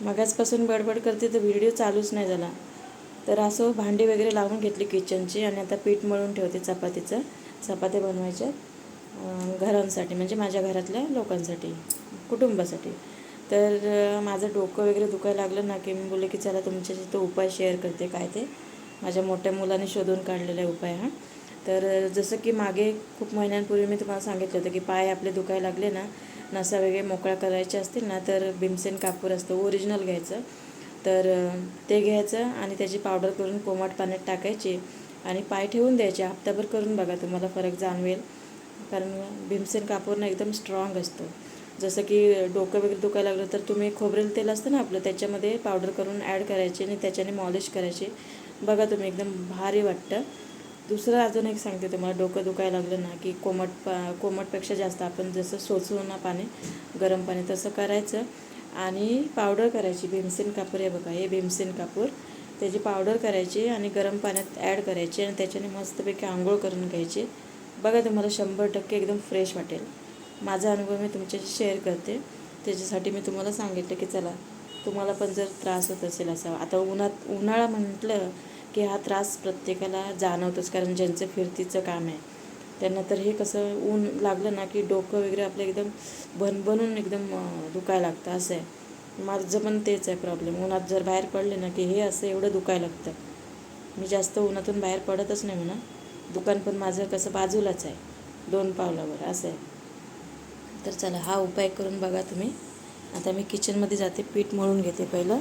मगाचपासून बडबड करते तर व्हिडिओ चालूच नाही झाला. तर असं भांडी वगैरे लावून घेतली किचनची आणि आता पीठ मळून ठेवते चपातीचं. चपात्या बनवायच्या घरांसाठी म्हणजे माझ्या घरातल्या लोकांसाठी कुटुंबासाठी. तर माझं डोकं वगैरे दुखायला लागलं ना की मी बोलले की चला तुमच्याशी तो उपाय शेअर करते काय ते. माझ्या मोठ्या मुलाने शोधून काढलेला आहे उपाय हा. तर जसं की मागे खूप महिन्यांपूर्वी मी तुम्हाला सांगितलं होतं की पाय आपले दुखायला लागले ना नसा वगैरे मोकळा करायचे असतील ना तर भीमसेन कापूर असतं ओरिजिनल घ्यायचं. तर ते घ्यायचं आणि त्याची पावडर करून कोमट पाण्यात टाकायची आणि पाय ठेवून द्यायचे. हप्ताभर करून बघा तुम्हाला फरक जाणवेल. कारण भीमसेन कापूरनं एकदम स्ट्रॉंग असतो. जसं की डोकं वगैरे दुखायला लागलं तर तुम्ही खोबरेल तेल असतं ना आपलं त्याच्यामध्ये पावडर करून ॲड करायची आणि त्याच्याने मॉलिश करायची. बघा तुम्ही एकदम भारी वाटतं. दुसरं अजून एक सांगते तुम्हाला डोकं दुखायला लागलं ना की कोमट पा कोमटपेक्षा जास्त आपण जसं सोचू ना पाणी गरम पाणी तसं करायचं. आणि पावडर करायची भीमसेन कापूर हे बघा हे भीमसेन कापूर. त्याची पावडर करायची आणि गरम पाण्यात ॲड करायची आणि त्याच्याने मस्तपैकी आंघोळ करून घ्यायची. बघा तुम्हाला शंभर टक्के एकदम फ्रेश वाटेल. माझा अनुभव मी तुमच्याशी शेअर करते. त्याच्यासाठी मी तुम्हाला सांगितलं की चला तुम्हाला पण जर त्रास होत असेल असा आता उन्हात उन्हाळा म्हटलं की हा त्रास प्रत्येकाला जाणवतोच कारण ज्यांचं फिरतीचं काम आहे त्यांना तर हे कसं ऊन लागलं ना की डोकं वगैरे आपलं एकदम भनभनून एकदम दुखायला लागतं असं आहे. माझं पण तेच आहे प्रॉब्लेम उन्हात जर बाहेर पडले ना की हे असं एवढं दुखायला लागतं. मी जास्त उन्हातून बाहेर पडतच नाही म्हणा दुकान पण माझं कसं बाजूलाच आहे दोन पावलावर असं आहे. तर चला हा उपाय करून बघा तुम्ही. आता मी किचनमध्ये जाते पीठ मळून घेते पहिलं.